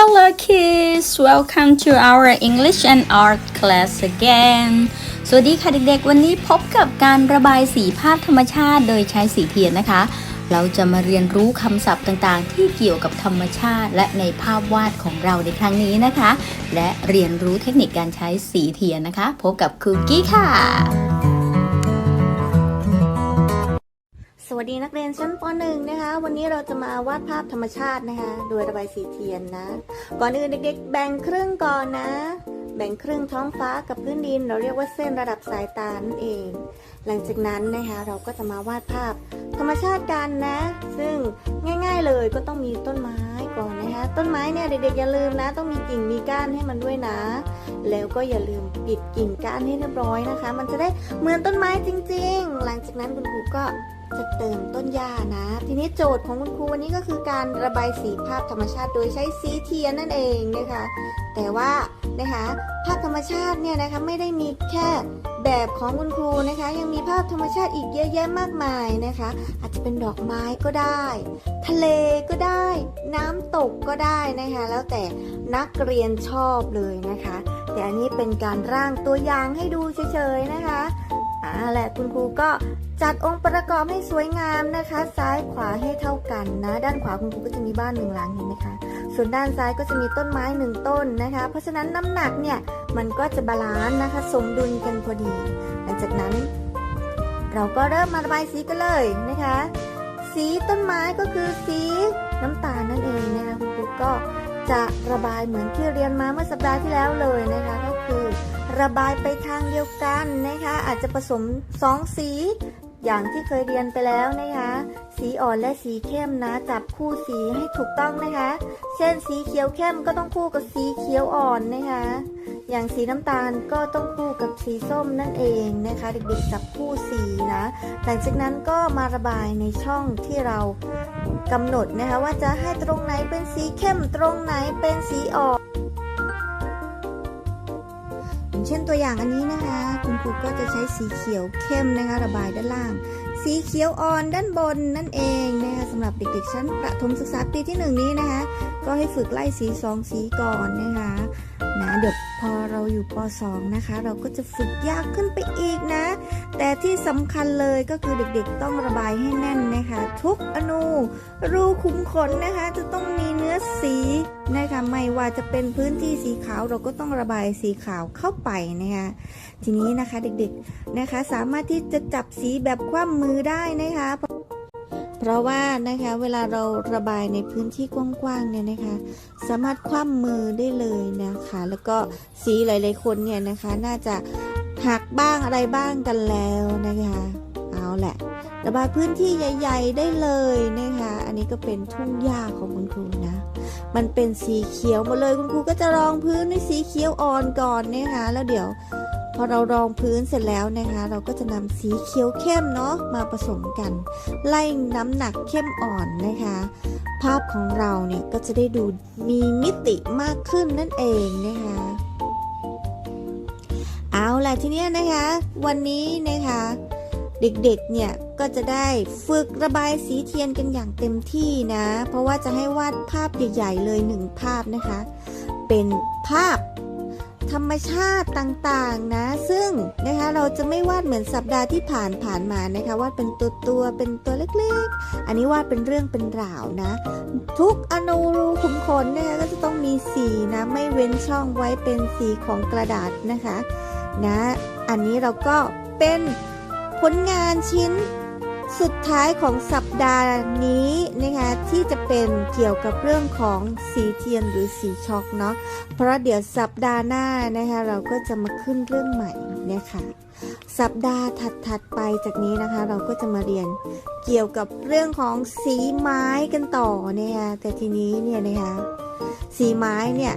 Hello kids welcome to our English and art class again สวัสดีค่ะเด็กๆ วันนี้พบกับการระบายสีภาพธรรมชาติโดยใช้สีเทียนนะคะ เราจะมาเรียนรู้คำศัพท์ต่างๆ ที่เกี่ยวกับธรรมชาติ และในภาพวาดของเราในครั้งนี้นะคะ และเรียนรู้เทคนิคการใช้สีเทียนนะคะ พบกับคุกกี้ค่ะ วัสดีนักเรียนชั้นป .1 นะคะ วันนี้เราจะมาวาดภาพธรรมชาตินะคะ โดยระบายสีเทียนนะ ก่อนอื่นเด็กๆ แบ่งครึ่งก่อนนะ แบ่งครึ่งท้องฟ้ากับพื้นดิน เราเรียกว่าเส้นระดับสายตานั่นเอง หลังจากนั้นนะคะเราก็จะมาวาดภาพธรรมชาติกันนะ ซึ่งง่ายๆเลยก็ต้องมีต้นไม้ก่อนนะคะ ต้นไม้เนี่ยเด็กๆอย่าลืมนะ ต้องมีกิ่งมีก้านให้มันด้วยนะ แล้วก็อย่าลืมปิดกิ่งก้านให้เรียบร้อยนะคะ มันจะได้เหมือนต้นไม้จริง ๆ หลังจากนั้นคุณครูก็ จะเติมต้นหญ้านะ ทีนี้โจทย์ของคุณครูวันนี้ก็คือการระบายสีภาพธรรมชาติ โดยใช้สีเทียนนั่นเองนะคะ แต่ว่านะคะภาพธรรมชาติเนี่ยนะคะไม่ได้มีแค่แบบของคุณครูนะคะ ยังมีภาพธรรมชาติอีกเยอะแยะมากมายนะคะ อาจจะเป็นดอกไม้ก็ได้ ทะเลก็ได้ น้ำตกก็ได้นะคะ แล้วแต่นักเรียนชอบเลยนะคะ แต่อันนี้เป็นการร่างตัวอย่างให้ดูเฉยๆนะคะอ่าแหละคุณครูก็ จัดองค์ประกอบให้สวยงามนะคะ ซ้ายขวาให้เท่ากันนะ ด้านขวาคุณครูก็จะมีบ้านหนึ่งหลังเห็นไหมคะส่วนด้านซ้ายก็จะมีต้นไม้หนึ่งต้นนะคะ เพราะฉะนั้นน้ำหนักเนี่ยมันก็จะบาลานซ์นะคะ สมดุลกันพอดี หลังจากนั้น เราก็เริ่มมาระบายสีกันเลยนะคะ สีต้นไม้ก็คือสีน้ำตาลนั่นเองนะคะคุณครูก็จะระบายเหมือนที่เรียนมาเมื่อสัปดาห์ที่แล้วเลยนะคะ ก็คือระบายไปทางเดียวกันนะคะ อาจจะผสมสองสี อย่างที่เคยเรียนไปแล้วนะคะ สีอ่อนและสีเข้มนะ จับคู่สีให้ถูกต้องนะคะ เช่นสีเขียวเข้มก็ต้องคู่กับสีเขียวอ่อนนะคะ อย่างสีน้ำตาลก็ต้องคู่กับสีส้มนั่นเองนะคะ เด็กๆจับคู่สีนะ หลังจากนั้นก็มาระบายในช่องที่เรากำหนดนะคะ ว่าจะให้ตรงไหนเป็นสีเข้มตรงไหนเป็นสีอ่อน เช่นตัวอย่างอันนี้นะคะ คุณครูก็จะใช้สีเขียวเข้มนะคะระบายด้านล่าง สีเขียวอ่อนด้านบนนั่นเองนะคะสำหรับเด็กๆชั้นประถมศึกษาปีที่หนึ่งนี้นะคะ ก็ให้ฝึกไล่สีสองสีก่อนนะคะนะเดี๋ยวพอเราอยู่ป .2 นะคะ เราก็จะฝึกยากขึ้นไปอีกนะ แต่ที่สำคัญเลยก็คือเด็กๆต้องระบายให้แน่นนะคะ ทุกอนูรูขุมขนนะคะ จะต้องมีเนื้อสีนะคะไม่ว่าจะเป็นพื้นที่สีขาวเราก็ต้องระบายสีขาวเข้าไปนะคะทีนี้นะคะเด็กๆนะคะ สามารถที่จะจับสีแบบคว่ำมือได้นะคะเพราะว่านะคะเวลาเราระบายในพื้นที่กว้างๆเนี่ยนะคะ สามารถคว่ำมือได้เลยนะคะ แล้วก็สีหลายๆคนเนี่ยนะคะ น่าจะ หักบ้างอะไรบ้างกันแล้วนะคะ เอาแหละระบายพื้นที่ใหญ่ ๆ ได้เลยนะคะ อันนี้ก็เป็นทุ่งหญ้าของคุณครูนะ มันเป็นสีเขียวหมดเลยคุณครูก็จะรองพื้นด้วยสีเขียวอ่อนก่อนนะคะ แล้วเดี๋ยวพอเรารองพื้นเสร็จแล้วนะคะ เราก็จะนำสีเขียวเข้มเนาะมาผสมกัน ไล่น้ำหนักเข้มอ่อนนะคะ ภาพของเราเนี่ยก็จะได้ดูมีมิติมากขึ้นนั่นเองนะคะ เอาล่ะทีเนี้ยนะคะ วันนี้นะคะ เด็กๆเนี่ยก็จะได้ฝึกระบายสีเทียนกันอย่างเต็มที่นะ เพราะว่าจะให้วาดภาพใหญ่ๆเลยหนึ่งภาพนะคะ เป็นภาพธรรมชาติต่างๆนะ ซึ่งนะคะเราจะไม่วาดเหมือนสัปดาห์ที่ผ่านผ่านมานะคะวาดเป็นตัวตัวๆเป็นตัวเล็กๆ อันนี้วาดเป็นเรื่องเป็นราวนะ ทุกอนูรูขุมขนนะคะก็จะต้องมีสีนะไม่เว้นช่องไว้เป็นสีของกระดาษนะคะ นะ อันนี้เราก็เป็นผลงานชิ้นสุดท้ายของสัปดาห์นี้นะคะที่จะเป็นเกี่ยวกับเรื่องของสีเทียนหรือสีช็อกเนาะเพราะเดี๋ยวสัปดาห์หน้านะคะเราก็จะมาขึ้นเรื่องใหม่นะคะสัปดาห์ถัดๆไปจากนี้นะคะ เราก็จะมาเรียนเกี่ยวกับเรื่องของสีไม้กันต่อเนี่ยแต่ทีนี้เนี่ยนะคะสีไม้เนี่ย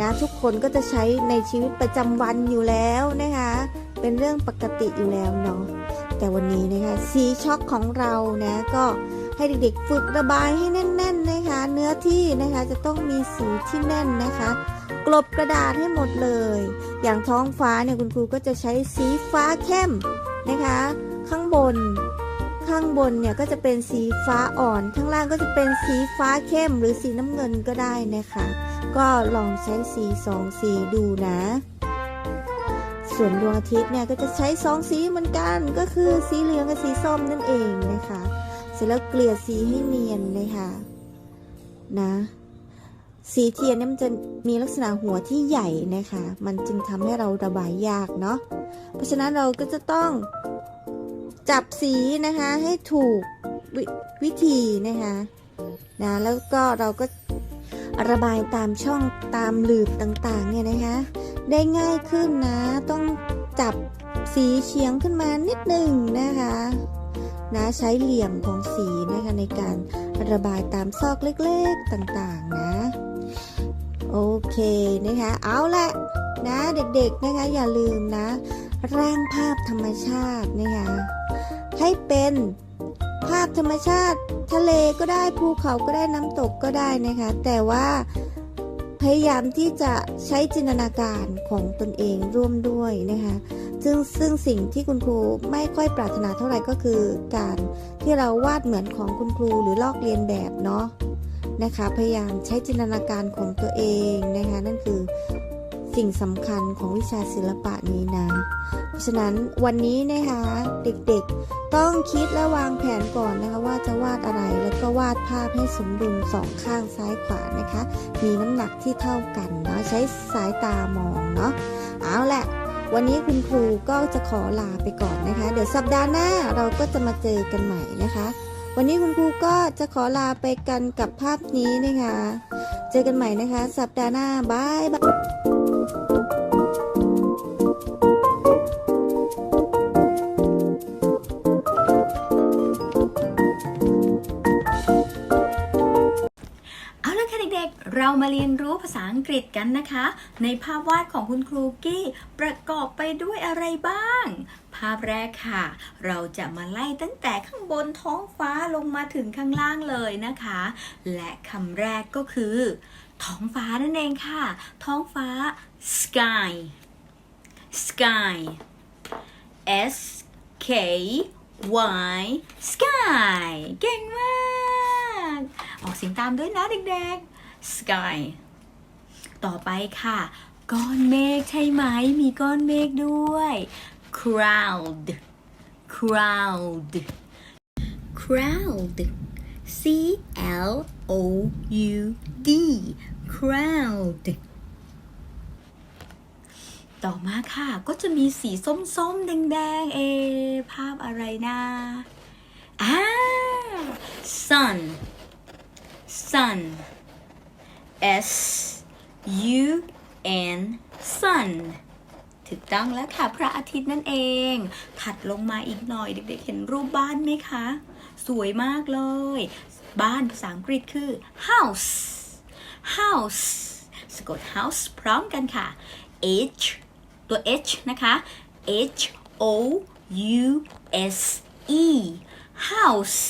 นะทุกคนก็จะใช้ในชีวิตประจำวันอยู่แล้วนะคะ เป็นเรื่องปกติอยู่แล้วเนาะแต่วันนี้นะคะสีช็อกของเรานะก็ให้เด็กๆฝึกระบายให้แน่น ๆนะคะ เนื้อที่นะคะจะต้องมีสีที่แน่นนะคะกลบกระดาษให้หมดเลย อย่างท้องฟ้าเนี่ยคุณครูก็จะใช้สีฟ้าเข้มนะคะ ข้างบน ข้างบนเนี่ยก็จะเป็นสีฟ้าอ่อน ข้างล่างก็จะเป็นสีฟ้าเข้มหรือสีน้ำเงินก็ได้นะคะ ก็ลองใช้สีสองสีดูนะ ส่วนดวงอาทิตย์เนี่ยก็จะใช้สองสีเหมือนกัน ก็คือสีเหลืองกับสีส้มนั่นเองนะคะ เสร็จแล้วเกลี่ยสีให้เนียนเลยค่ะนะสีเทียนเนี่ยมันจะมีลักษณะหัวที่ใหญ่นะคะ มันจึงทำให้เราระบายยากเนาะ เพราะฉะนั้นเราก็จะต้อง จับสีนะคะให้ถูกววิธีนะคะนะแล้วก็เราก็ระบายตามช่องตามหลืบต่างๆเนี่ยนะคะ ได้ง่ายขึ้นนะ ต้องจับสีเฉียงขึ้นมานิดหนึ่งนะคะนะใช้เหลี่ยมของสีนะคะในการระบายตามซอกเล็กๆต่างๆนะ โอเคนะคะเอาละนะเด็กๆนะคะอย่าลืมนะ ร่างภาพธรรมชาตินะคะ ให้เป็นภาพธรรมชาติทะเลก็ได้ภูเขาก็ได้น้ำตกก็ได้นะคะ แต่ว่าพยายามที่จะใช้จินตนาการของตนเองร่วมด้วยนะคะ ซึ่งซึ่งสิ่งที่คุณครูไม่ค่อยปรารถนาเท่าไหร่ก็คือ การที่เราวาดเหมือนของคุณครูหรือลอกเลียนแบบเนาะนะคะ พยายามใช้จินตนาการของตัวเองนะคะ นั่นคือ สิ่งสำคัญของวิชาศิลปะนี้นะ เพราะฉะนั้นวันนี้นะคะเด็กๆ ต้องคิดและวางแผนก่อนนะคะว่าจะวาดอะไรแล้วก็วาดภาพให้สมดุลสองข้างซ้ายขวานะคะ มีน้ำหนักที่เท่ากันเนาะใช้สายตามองเนาะเอาแหละวันนี้คุณครูก็จะขอลาไปก่อนนะคะ เดี๋ยวสัปดาห์หน้าเราก็จะมาเจอกันใหม่นะคะ วันนี้คุณครูก็จะขอลาไปกันกับภาพนี้นะคะ เจอกันใหม่นะคะ สัปดาห์หน้าบายบาย มาเรียนรู้ภาษาอังกฤษกันนะคะ ในภาพวาดของคุณครูกี้ ประกอบไปด้วยอะไรบ้าง ภาพแรกค่ะ เราจะมาไล่ตั้งแต่ข้างบนท้องฟ้าลงมาถึงข้างล่างเลยนะคะ และคำแรกก็คือ ท้องฟ้านั่นเองค่ะ ท้องฟ้า sky sky S K Y sky เก่งมาก ออกเสียงตามด้วยนะเด็กๆ sky ต่อไปค่ะ ก้อนเมฆใช่ไหม มีก้อนเมฆด้วย crowd crowd crowd C L O U D crowd ต่อมาค่ะก็จะมีสีส้มๆ แดงๆ เอะภาพอะไรนะอ่า sun sun S U N sun ถูกต้องแล้วค่ะ พระอาทิตย์นั่นเอง ถัดลงมาอีกหน่อยเด็กๆ เห็นรูปบ้านไหมคะ สวยมากเลย บ้านภาษาอังกฤษคือ house house สะกด house พร้อมกันค่ะ H ตัว H นะคะ H O U S E house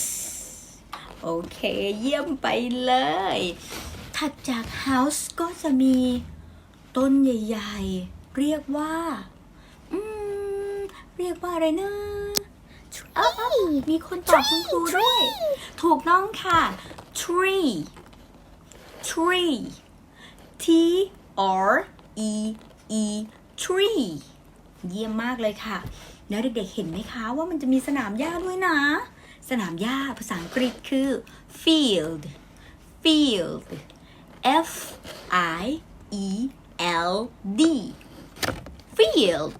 โอเค เยี่ยมไปเลย ถัดจาก house ก็จะมีต้นใหญ่ๆ เรียกว่า อืม เรียกว่าอะไรนะเอ้าเอ้ามีคนตอบคุณครูด้วย ถูกต้องค่ะ tree tree T R E E tree เยี่ยมมากเลยค่ะ แล้วเด็กๆเห็นไหมคะว่ามันจะมีสนามหญ้าด้วยนะ สนามหญ้าภาษาอังกฤษคือ field field F I E L D field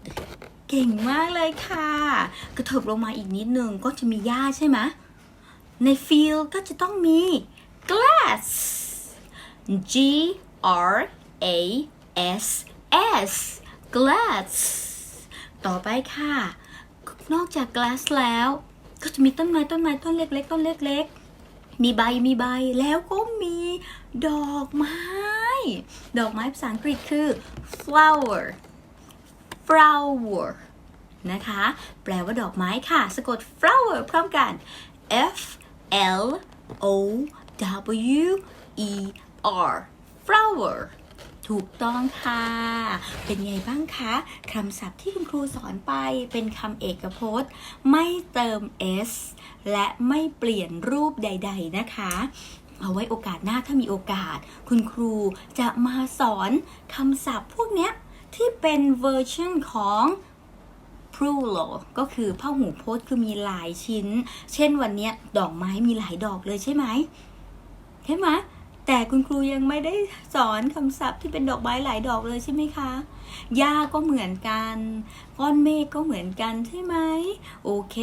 เก่งมากเลยค่ะ กระเถิบลงมาอีกนิดนึงก็จะมีหญ้าใช่ไหมใน field ก็จะต้องมี glass G R A S S glass ต่อไปค่ะ นอกจาก glass แล้ว ก็จะมีต้นไม้ต้นไม้ต้นเล็กๆต้นเล็กๆ มีใบมีใบแล้วก็มีดอกไม้ ดอกไม้ภาษาอังกฤษคือ flower flower นะคะ แปลว่าดอกไม้ค่ะ สะกด flower พร้อมกัน F L O W E R flower ถูกต้องค่ะ เป็นไงบ้างคะคำศัพท์ที่คุณครูสอนไปเป็นคำเอกพจน์ ไม่เติม s และไม่เปลี่ยนรูปใด ๆ นะคะเอาไว้โอกาสหน้าถ้ามีโอกาส คุณครูจะมาสอนคำศัพท์พวกเนี้ยที่เป็นเวอร์ชันของ plural ก็คือผ้าหูพจน์คือมีหลายชิ้น เช่นวันเนี้ยดอกไม้มีหลายดอกเลยใช่ไหมใช่ไหม แต่คุณครูยังไม่ได้สอนคำศัพท์ที่เป็นดอกไม้หลายดอกเลยใช่ไหมคะหญ้าก็เหมือนกันก้อนเมฆก็เหมือนกันใช่ไหมโอเค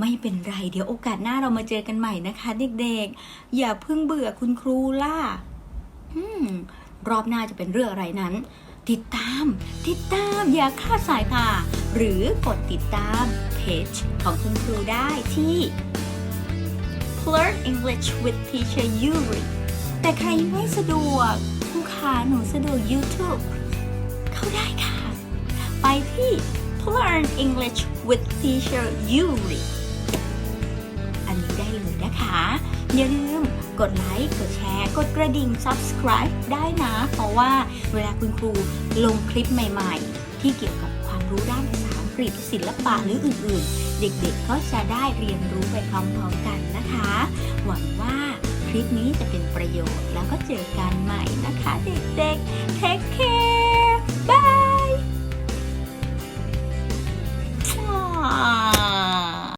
ไม่เป็นไร เดี๋ยวโอกาสหน้าเรามาเจอกันใหม่นะคะ เด็กๆ อย่าเพิ่งเบื่อคุณครูล่ะอืมรอบหน้าจะเป็นเรื่องอะไรนั้น ติดตาม ติดตามอย่าคลาดสายตา หรือกดติดตามเพจของคุณครูได้ที่ Learn English with Teacher Yuri แต่ใครไม่สะดวกครูขาหนูสะดวก YouTube เข้าได้ค่ะ ไปที่ Learn English with Teacher Yuri อันนี้ได้เลยนะคะ อย่าลืมกดไลค์ กดแชร์ กดกระดิ่ง subscribe ได้นะ เพราะว่าเวลาคุณครูลงคลิปใหม่ๆ ที่เกี่ยวกับความรู้ด้านภาษาอังกฤษศิลปะหรืออื่นๆ เด็กๆก็จะได้เรียนรู้ไปพร้อมๆกันนะคะ หวังว่า คลิปนี้จะเป็นประโยชน์แล้วก็เจอกันใหม่นะคะเด็กๆเทคแคร์